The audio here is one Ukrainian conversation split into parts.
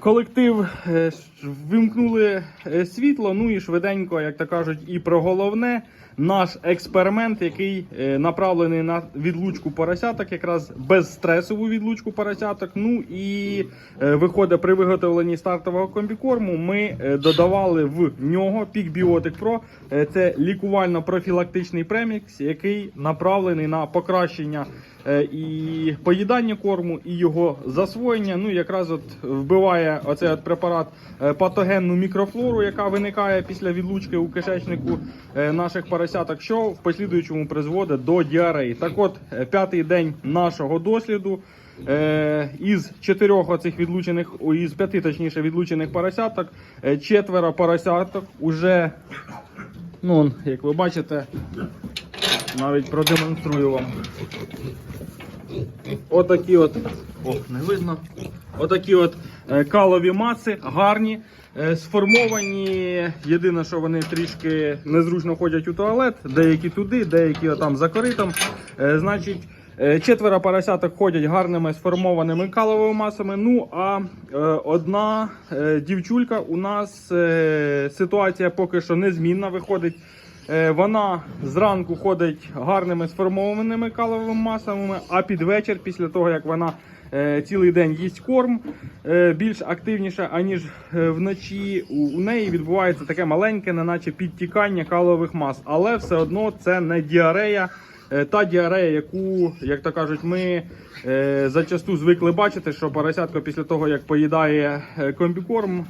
колектив е, вимкнули е, світло. Ну і швиденько, як то кажуть, і про головне. Наш експеримент, який е, направлений на відлучку поросяток, якраз безстресову відлучку поросяток. Ну і виходить при виготовленні стартового комбікорму. Ми додавали в нього Пікбіотик. Е, Це лікувально-профілактичний премікс, який направлений на покращення і поїдання корму, і його засвоєння. Ну якраз от вбиває оцей от препарат е, патогенну мікрофлору, яка виникає після відлучки у кишечнику е, наших поросяток, що в послідуючому призводить до діареї. Так от, е, п'ятий день нашого досліду. Із чотирьох оцих відлучених, із п'яти точніше відлучених поросяток, четверо поросяток уже, ну, як ви бачите, навіть продемонструю вам. Отакі от, о, не видно. Отакі от калові маси, гарні, е, сформовані. Єдине, що вони трішки незручно ходять у туалет, деякі туди, деякі там за коритом. Е, Значить, е, четверо поросяток ходять гарними сформованими каловими масами. Ну а е, одна е, дівчулька у нас е, ситуація поки що незмінна виходить. Е, Вона зранку ходить гарними сформованими каловими масами, а під вечір, після того як вона е, цілий день їсть корм, е, більш активніше, аніж е, вночі, у, неї відбувається таке маленьке, неначе підтікання калових мас. Але все одно це не діарея. Е, Та діарея, яку, як то кажуть, ми е, зачасту звикли бачити, що поросятко після того, як поїдає е, комбікорм,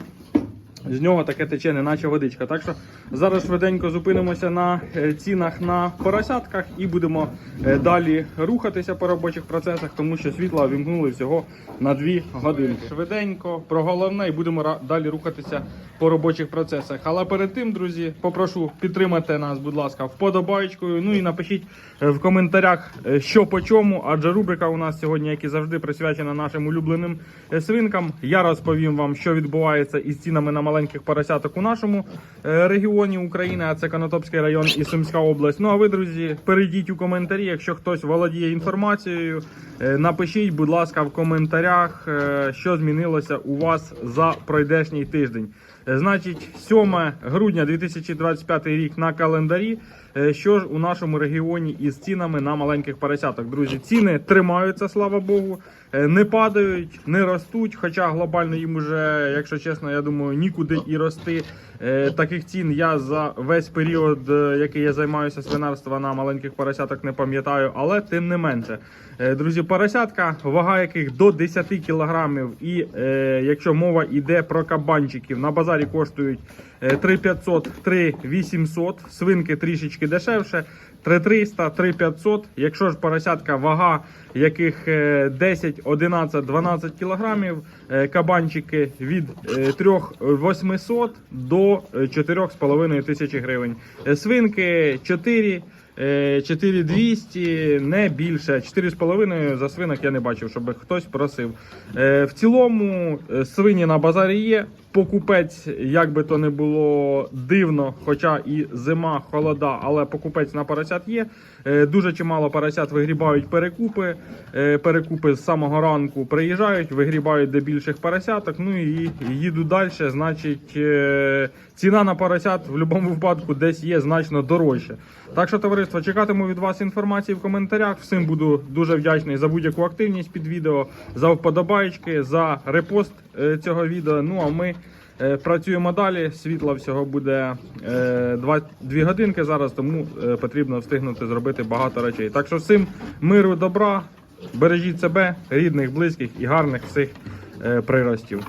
з нього таке тече, неначе водичка. Так що зараз швиденько зупинимося на е, цінах на поросятках і будемо е, далі рухатися по робочих процесах, тому що світла вімкнули всього на 2 годинки. Швиденько про головне і будемо далі рухатися по робочих процесах. Але перед тим, друзі, попрошу підтримати нас, будь ласка, вподобайкою. Ну і напишіть е, в коментарях, що по чому. Адже рубрика у нас сьогодні, як і завжди, присвячена нашим улюбленим свинкам. Я розповім вам, що відбувається із цінами на маленьких поросяток у нашому е, регіоні України, а це Канатопський район і Сумська область. Ну а ви, друзі, перейдіть у коментарі, якщо хтось володіє інформацією. е, Напишіть, будь ласка, в коментарях, е, що змінилося у вас за пройдешній тиждень. Е, Значить, 7 грудня 2025 рік на календарі. Е, Що ж у нашому регіоні із цінами на маленьких поросяток? Друзі, ціни тримаються, слава Богу, е, не падають, не ростуть. Хоча глобально їм уже, якщо чесно, я думаю, нікуди і рости. Таких цін я за весь період, який я займаюся свинарством на маленьких поросяток, не пам'ятаю, але тим не менше. Друзі, поросятка, вага яких до 10 кілограмів, і якщо мова йде про кабанчиків, на базарі коштують е, 3500, 3800, свинки трішечки дешевше, 3300, 3500. Якщо ж поросятка, вага яких е, 10, 11, 12 кілограмів, е, кабанчики від е, 3800 до е, 4,5 тисячі гривень. Е, Свинки 4, е, 4200, не більше. 4,5 за свинок я не бачив, щоб хтось просив. Е, В цілому е, свині на базарі є. Покупець, як би то не було дивно, хоча і зима, холода, але покупець на поросят є. Е, Дуже чимало поросят вигрібають перекупи. Е, Перекупи з самого ранку приїжджають, вигрібають де більших поросяток. Ну і їдуть далі. Значить, е, ціна на поросят в будь-якому випадку десь є значно дорожче. Так що, товариство, чекатиму від вас інформації в коментарях. Всім буду дуже вдячний за будь-яку активність під відео, за вподобайки, за репост е, цього відео. Ну а ми. Е, Працюємо далі. Світла всього буде 2 годинки зараз, тому е, потрібно встигнути зробити багато речей. Так що всім миру, добра, бережіть себе, рідних, близьких і гарних всіх е, приростів.